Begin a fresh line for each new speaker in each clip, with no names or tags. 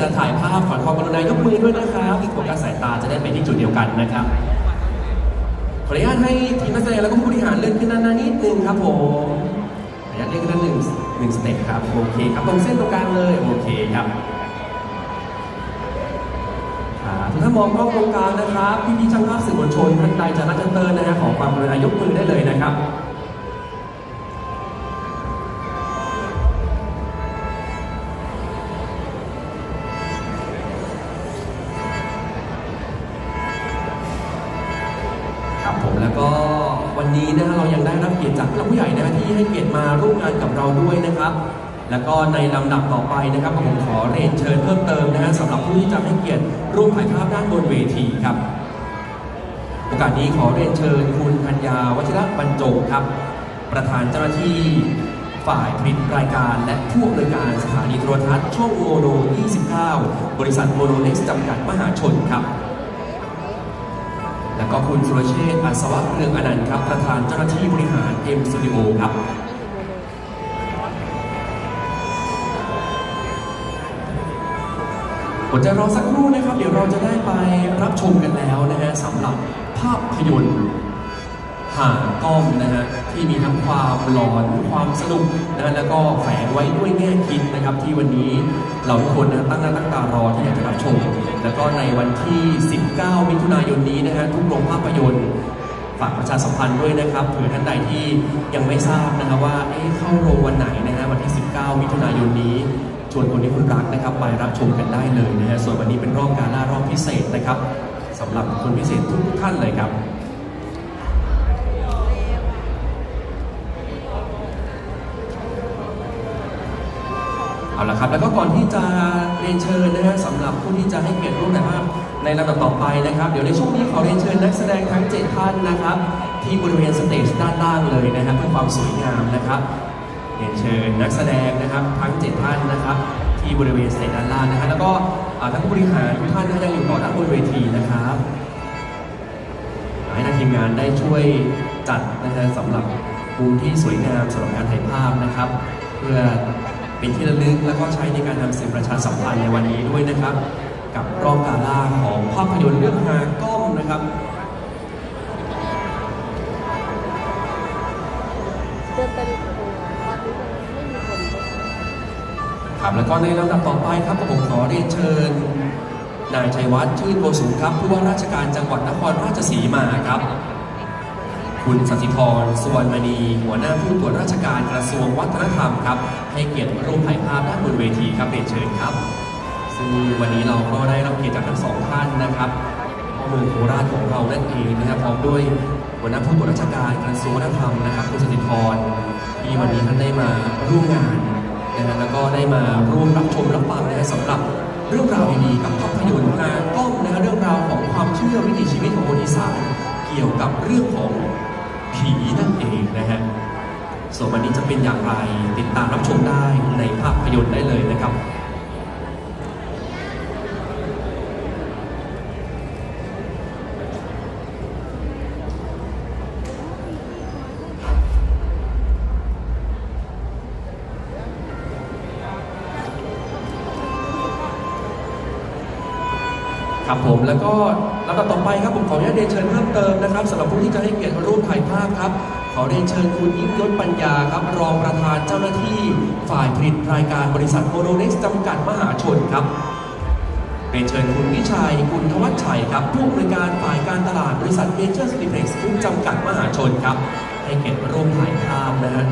จะถ่ายภาพขอความกรุณายกมือด้วยนะครับโฟกัสสายตาจะได้ไปที่จุดเดียวกันนะครับ ขออนุญาตให้ทีมนักแสดงแล้วก็ผู้บริหารเลื่อนขึ้นด้านหน้านิดนึงครับผมขออนุญาตเลื่อนขึ้นด้านหนึ่งหนึ่งสเต็ปครับโอเคครับตรงเส้นตรงกลางเลยโอเคครับทุกท่านมองกล้องตรงกลางนะครับพี่พี่ๆช่างภาพสื่อมวลชนท่านใดจะรับจันเตอร์นะฮะขอความกรุณายกมือได้เลยนะครับ ยังได้รับเกียรติจากผู้หลักผู้ใหญ่นะฮะที่ให้เกียรติมาร่วมงานกับเราด้วยนะครับ แล้วก็ในลำดับต่อไปนะครับผมขอเรียนเชิญเพิ่มเติมนะฮะสำหรับผู้ที่จะให้เกียรติร่วมถ่ายภาพด้านบนเวทีครับ โอกาสนี้ขอเรียนเชิญคุณธัญญาวัชระบรรจงครับ ประธานเจ้าหน้าที่ฝ่ายผลิตรายการและผู้อำนวยการสถานีโทรทัศน์ช่องโมโน 29 บริษัทโมโนเล็กซ์จำกัดมหาชนครับ แล้วก็คุณสุรเชษฐ์อัศวะเรืองอนันต์ครับ ประธานเจ้าหน้าที่บริหารเอ็มสตูดิโอครับผมจะรอสักครู่นะครับ เดี๋ยวเราจะได้ไปรับชมกันแล้วนะฮะสำหรับภาพยนตร์ห่างก้อมนะฮะที่มีทั้งความหลอนความสนุกนะฮะแล้วก็แฝงไว้ด้วยแง่คิดนะครับ ที่วันนี้เราทุกคนนะตั้งหน้าตั้งตารอที่อยากจะรับชม ก็ในวันที่ 19 มิถุนายนนี้นะฮะทุกโรงภาพยนตร์ฝากประชาสัมพันธ์ด้วยนะครับเผื่อท่านใดที่ยังไม่ทราบนะครับว่าเอ๊ะเข้าโรงวันไหนนะฮะวันที่ 19 มิถุนายนนี้ชวนคนที่คุณรักนะครับไปรับชมกันได้เลยนะฮะส่วนวันนี้เป็นรอบการล่ารอบพิเศษนะครับสำหรับคนพิเศษทุกท่านเลยครับเอาละครับแล้วก็ก่อนที่จะ รียนเชิญนะฮะสำหรับผู้ที่จะให้เกียรติร่วมถ่ายภาพในลำดับต่อไปนะครับ เดี๋ยวในช่วงนี้ขอเรียนเชิญนักแสดงทั้ง 7 ท่านนะครับ ที่บริเวณสเตจด้านล่างเลยนะครับเพื่อความสวยงามนะครับเรียนเชิญนักแสดงนะครับทั้ง 7 ท่านนะครับ ที่บริเวณสเตจด้านล่างนะฮะแล้วก็ท่านผู้บริหารทุกท่านนะยังอยู่ต่อด้านบนเวทีนะครับให้ทางทีมงานได้ช่วยจัดนะฮะสำหรับมุมที่สวยงามสำหรับการถ่ายภาพนะครับ เพื่อ เป็นที่ระลึกแล้วก็ใช้ในการทำสื่อประชาสัมพันธ์ในวันนี้ด้วยนะครับ กับรอบกาล่าของภาพยนตร์เรื่องฮากล้องนะครับ
เดินไปค
รับแล้วก็ในลำดับต่อไปครับผมขอเรียนเชิญนายชัยวัฒน์ชื่นโกสุมครับผู้ว่าราชการจังหวัดนครราชสีมาครับ คุณสัสิธรสุวรรณมณี หัวหน้าผู้ตรวจราชการกระทรวงวัฒนธรรมครับ ให้เกียรติร่วมถ่ายภาพด้านบนเวทีครับเรียนเชิญครับ ซึ่งวันนี้เราก็ได้รับเกียรติจากทั้งสองท่านนะครับเมืองโคราชของเรานั่นเองนะครับพร้อมด้วยหัวหน้าผู้ตรวจราชการกระทรวงวัฒนธรรมนะครับคุณสัสิธรที่วันนี้ท่านได้มาร่วมงานนะฮะแล้วก็ได้มาร่วมรับชมรับฟังนะฮะสำหรับเรื่องราวดีๆกับภาพยนตร์งานกล้องนะฮะเรื่องราวของความเชื่อวิถีชีวิตของคนอีสานเกี่ยวกับเรื่องของ ผีนั่นเองนะฮะส่วนวันนี้จะเป็นอย่างไรติดตามรับชมได้ในภาพยนตร์ได้เลยนะครับครับผมแล้วก็ เรียนเชิญเพิ่มเติมนะครับสำหรับผู้ที่จะให้เกียรติร่วมถ่ายภาพครับ ขอเรียนเชิญคุณยิ่งยศปัญญาครับ รองประธานเจ้าหน้าที่ ฝ่ายผลิตรายการบริษัทโมโนเล็กซ์จำกัดมหาชนครับเรียนเชิญคุณวิชัยคุณทวัชชัยครับ ผู้อำนวยการฝ่ายการตลาดบริษัทเมเจอร์สติเพล็กซ์จำกัดมหาชนครับ ให้เกียรติร่วมถ่ายภาพนะฮะ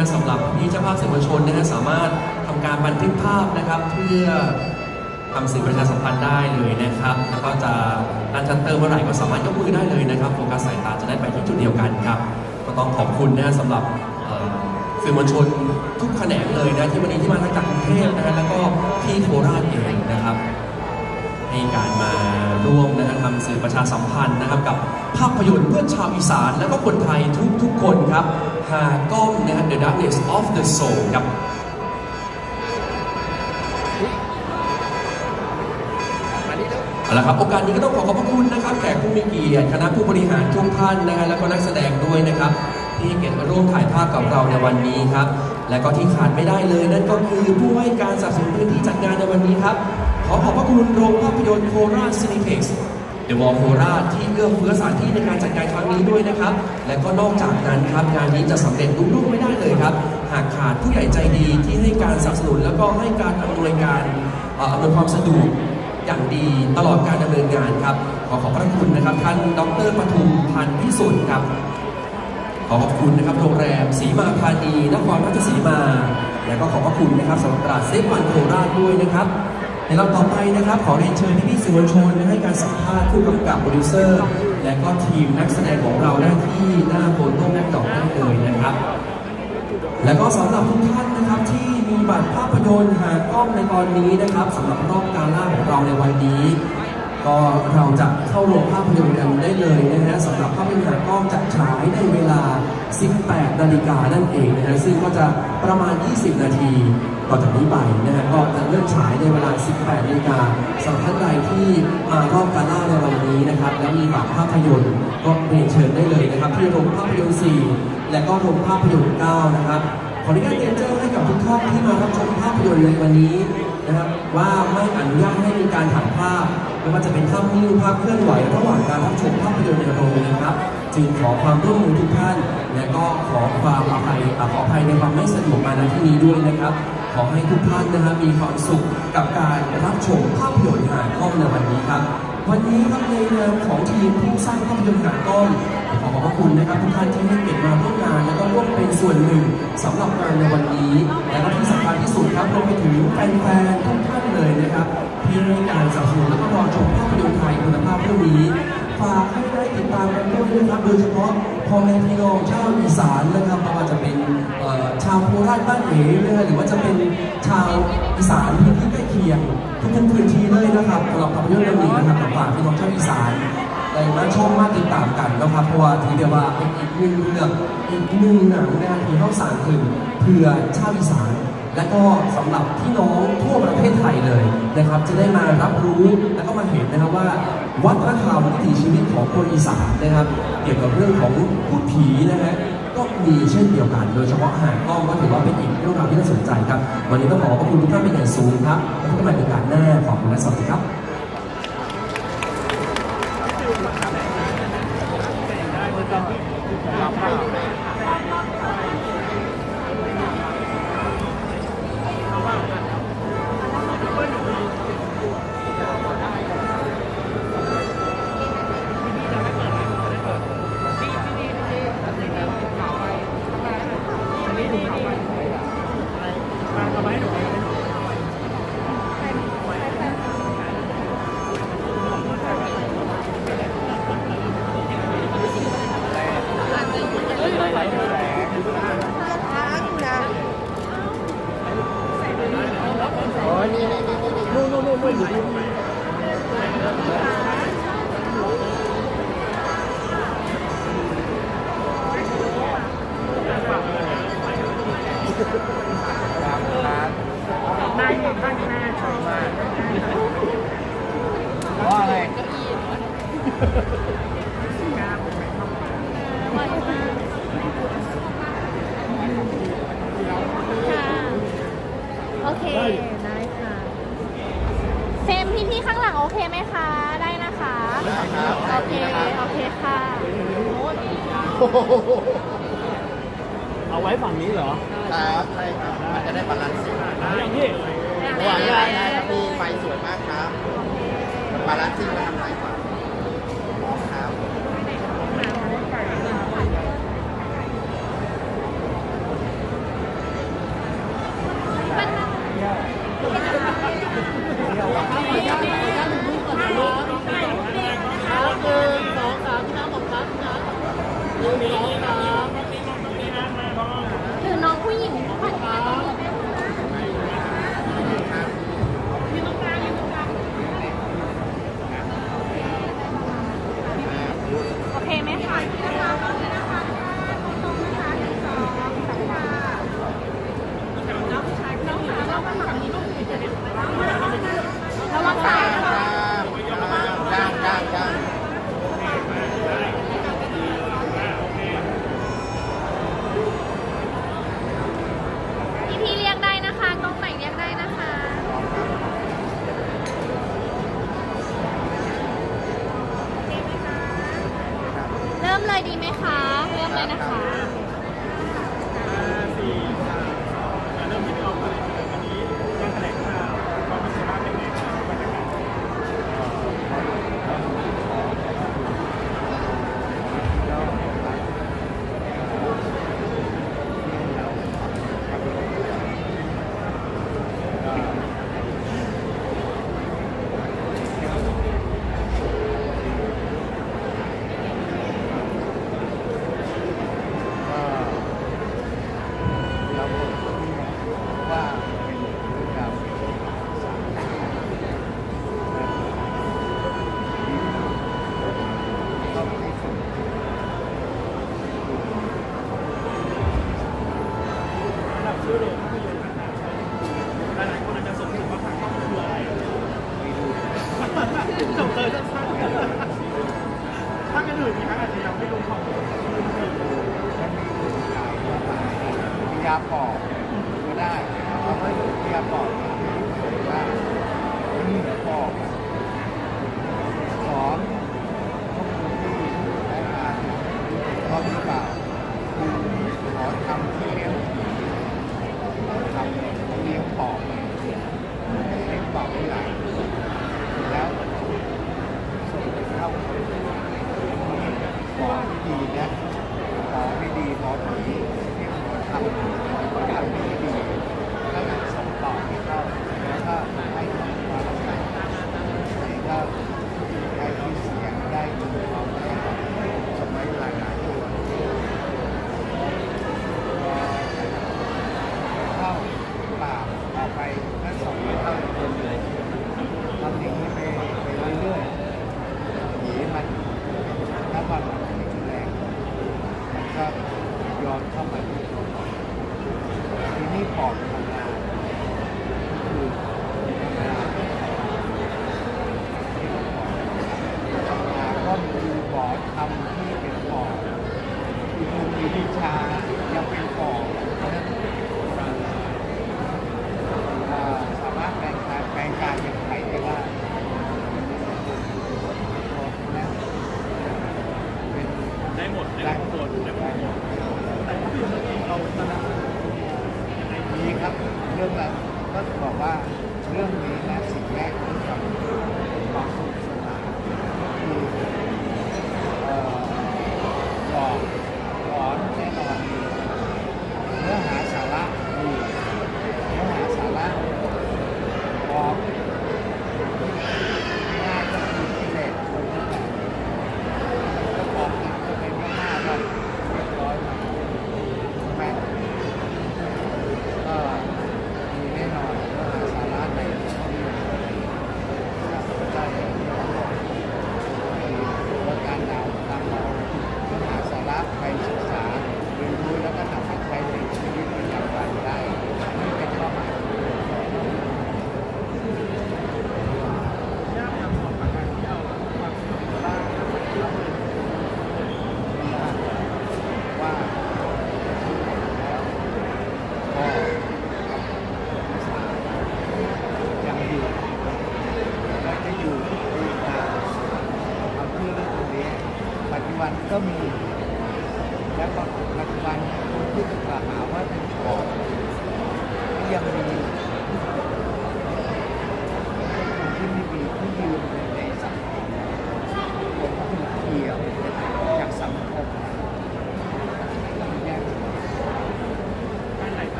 นะสำหรับพี่เจ้าภาพสื่อมวลชนนะฮะสามารถทำการบันทึกภาพนะครับเพื่อทำสื่อประชาสัมพันธ์ได้เลยนะครับ แล้วก็จะรันชัตเตอร์เมื่อไหร่ก็สามารถยกมือได้เลยนะครับโฟกัสสายตาจะได้ไปที่จุดเดียวกันครับ ก็ต้องขอบคุณนะฮะสำหรับสื่อมวลชนทุกแขนงเลยนะที่วันนี้ที่มาทั้งจากกรุงเทพนะฮะแล้วก็ที่โคราชเองนะครับ การมาร่วมนะครับทำสื่อประชาสัมพันธ์นะครับกับภาพยนตร์เพื่อชาวอีสาน และก็คนไทยทุกทุกๆคนครับหากล้องนะครับ The Darkness of the Soul ครับเอาละครับโอกาสนี้ก็ต้องขอขอบพระคุณนะครับแขกผู้มีเกียรติคณะผู้บริหารทุกท่านนะฮะแล้วก็นักแสดงด้วยนะครับที่ให้เกียรติมาร่วมถ่ายภาพกับเราในวันนี้ครับ และก็ที่ขาดไม่ได้เลยนั่นก็คือผู้ให้การสนับสนุนพื้นที่จัดงานในวันนี้ครับ ขอขอบพระคุณโรงภาพยนตร์โคราชซินิเพ็กซ์เดอะวอลโคราชที่เอื้อเฟื้อสถานที่ในการจัดงานครั้งนี้ด้วยนะครับ และก็นอกจากนั้นครับงานนี้จะสำเร็จรุ่วงไม่ได้เลยครับ หากขาดผู้ใหญ่ใจดีที่ให้การสนับสนุนแล้วก็ให้การอำนวยการอำนวยความสะดวกอย่างดีตลอดการดำเนินงานครับ ขอขอบพระคุณนะครับ ท่านดรปทุมพันธ์พิสุทธิ์ครับ ขอขอบคุณนะครับโรงแรมสีมาพานีนครราชสีมา และก็ขอบพระคุณนะครับสำหรับตลาดเซฟวันโคราชด้วยนะครับ ในลำต่อไปนะครับ ขอเรียนเชิญพี่ๆสื่อมวลชนให้การสัมภาษณ์ผู้กำกับโปรดิวเซอร์ และก็ทีมนักแสดงของเราได้ที่หน้าโบนต้นแม่ดอกได้เลยนะครับ และก็สำหรับทุกท่านนะครับที่มีบัตรภาพยนตร์หากล้องในตอนนี้นะครับสำหรับรอบการล่าของเราในวันนี้ ก็เราจะเข้าโรงภาพยนตร์กันได้เลยนะฮะสำหรับภาพยนตร์หากล้องจะฉายในเวลา 18 นาฬิกานั่นเองนะฮะซึ่งก็จะประมาณ 20 นาที ต่อจากนี้ไปนะฮะก็จะเริ่มฉายในเวลา 18นาฬิกาสำหรับท่านใดที่มารอบกาล่าในวันนี้นะครับและมีบัตรภาพยนตร์ก็เรียนเชิญได้เลยนะครับ ที่โรงภาพยนตร์ 4 และก็โรงภาพยนตร์ 9 นะครับขออนุญาตเรียนแจ้งให้กับทุกท่านที่มารับชมภาพยนตร์ในวันนี้นะครับว่าไม่อนุญาตให้มีการถ่ายภาพไม่ว่าจะเป็นภาพนิ่งภาพเคลื่อนไหวระหว่างการรับชมภาพยนตร์ในโรงนะครับ จึงขอความร่วมมือทุกท่าน และก็ขอความอภัยขออภัยในความไม่สะดวกมาณที่นี้ด้วยนะครับ ขอให้ทุกท่านนะครับมีความสุขกับการรับชมภาพยนตร์หากล้องในวันนี้ครับ วันนี้ครับในนามของทีมผู้สร้างภาพยนตร์หากล้องขอขอบพระคุณนะครับทุกท่านที่ให้เกียรติมาร่วมงาน และก็ร่วมเป็นส่วนหนึ่งสำหรับงานในวันนี้ และก็ที่สำคัญที่สุดครับรวมไปถึงแฟนๆทุกท่านเลยนะครับที่ให้การสนับสนุนและก็รอชมภาพยนตร์ไทยคุณภาพเรื่องนี้ฝากให้ได้ติดตามกันด้วยนะครับโดยเฉพาะพ่อแม่พี่น้องชาวอีสานนะครับไม่ว่าจะเป็นาวโคราชบ้านเอ๋เลยหรือว่าจะเป็นชาวอีสานพื้นที่ใกล้เคียงทุกๆพื้นที่เลยนะครับสำหรับภาพยนตร์เรื่องนี้นะครับฝากพี่น้องชาวอีสานได้มาชมมาติดตามกันนะครับเพราะว่าถือได้ว่าเป็นอีกหนึ่งเรื่องอีกหนึ่งหนังนะที่เข้าสารถึงเพื่อชาวอีสาน และก็สำหรับพี่น้องทั่วประเทศไทยเลยนะครับ จะได้มารับรู้และก็มาเห็นนะครับว่า วัฒนธรรมวิถีชีวิตของคนอีสานนะครับ เกี่ยวกับเรื่องของพูดผีนะฮะก็มีเช่นเดียวกัน โดยเฉพาะหางกล้องก็ถือว่าเป็นอีกเรื่องราวที่น่าสนใจครับ วันนี้ต้องขอขอบคุณทุกท่านเป็นอย่างสูงครับแล้วพบกันใหม่ในโอกาสหน้าขอบคุณและสวัสดีครับ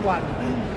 เช้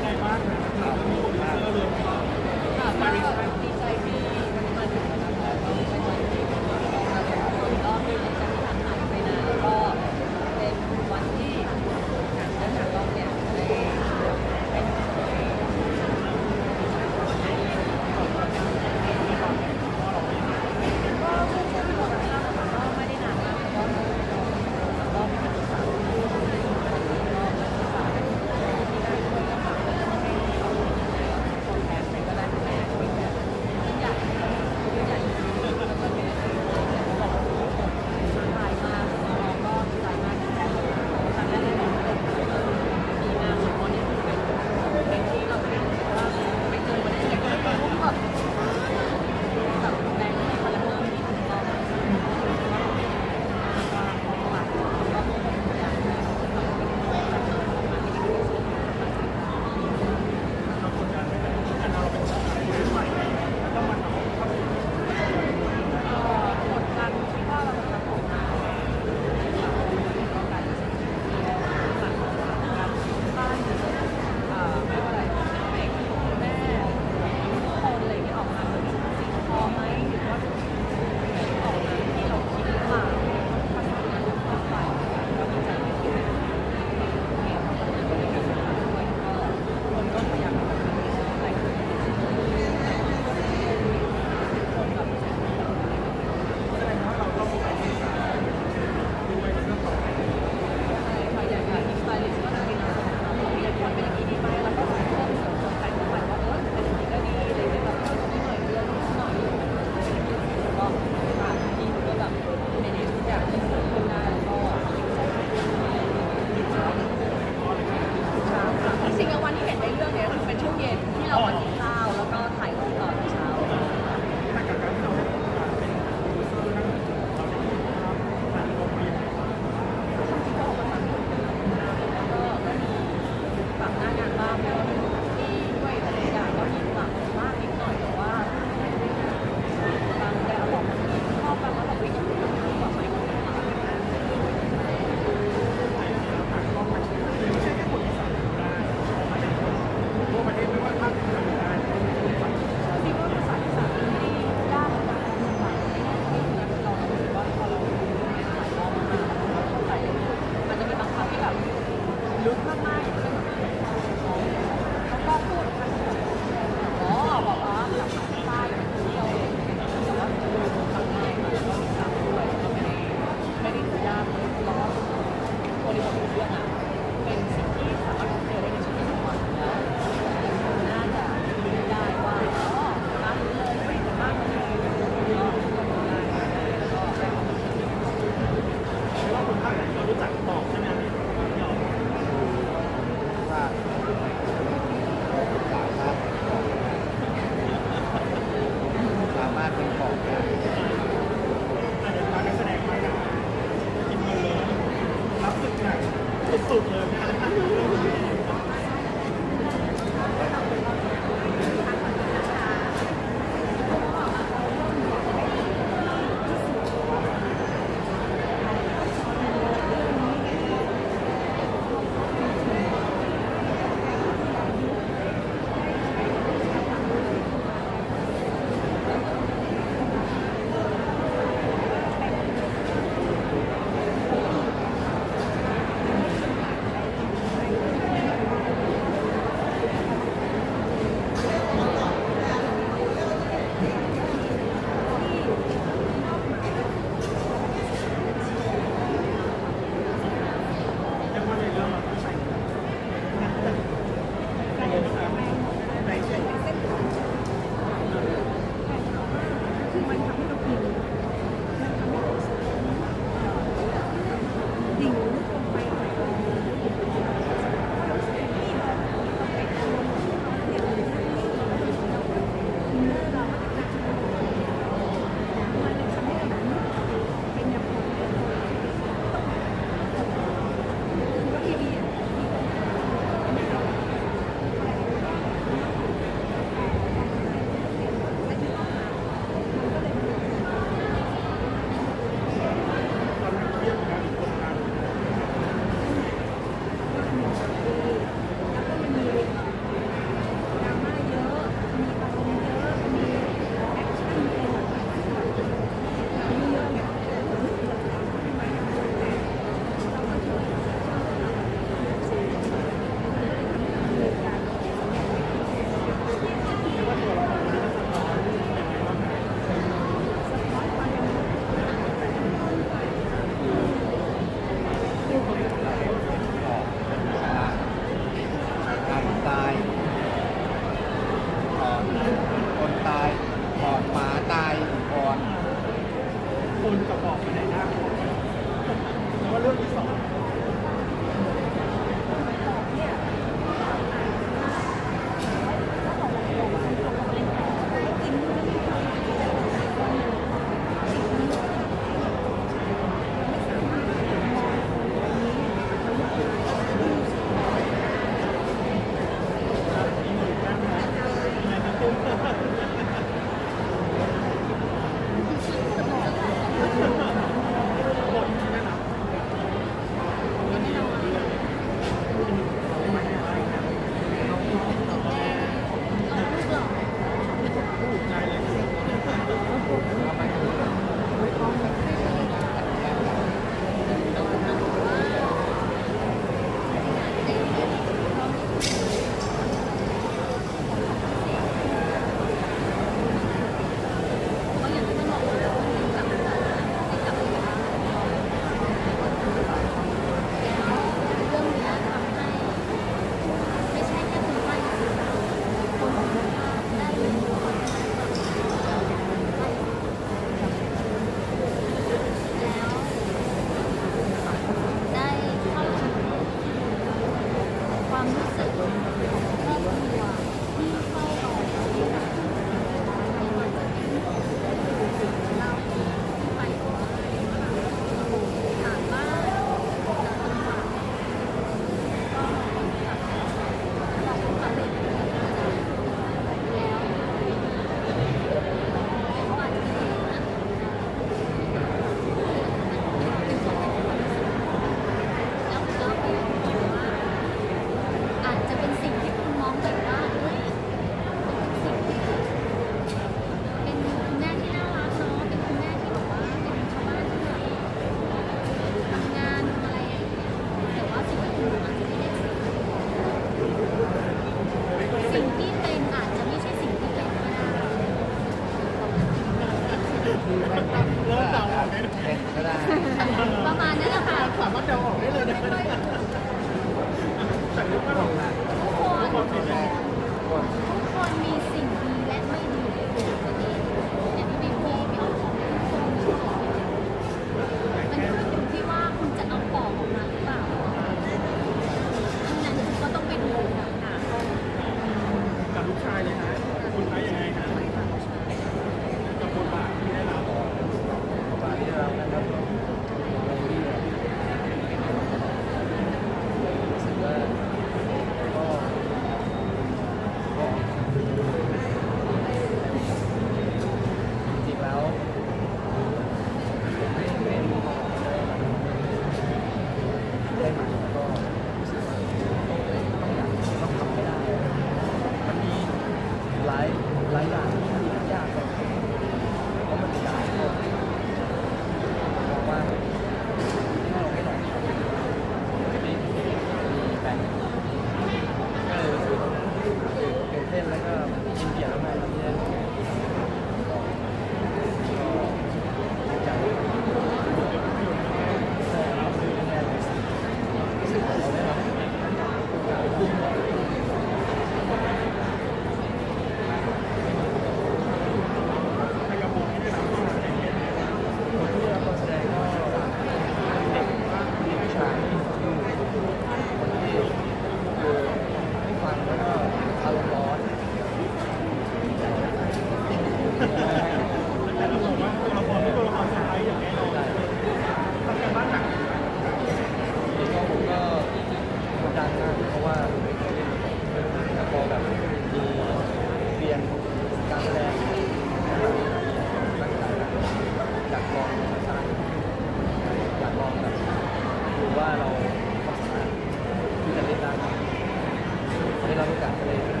calculator.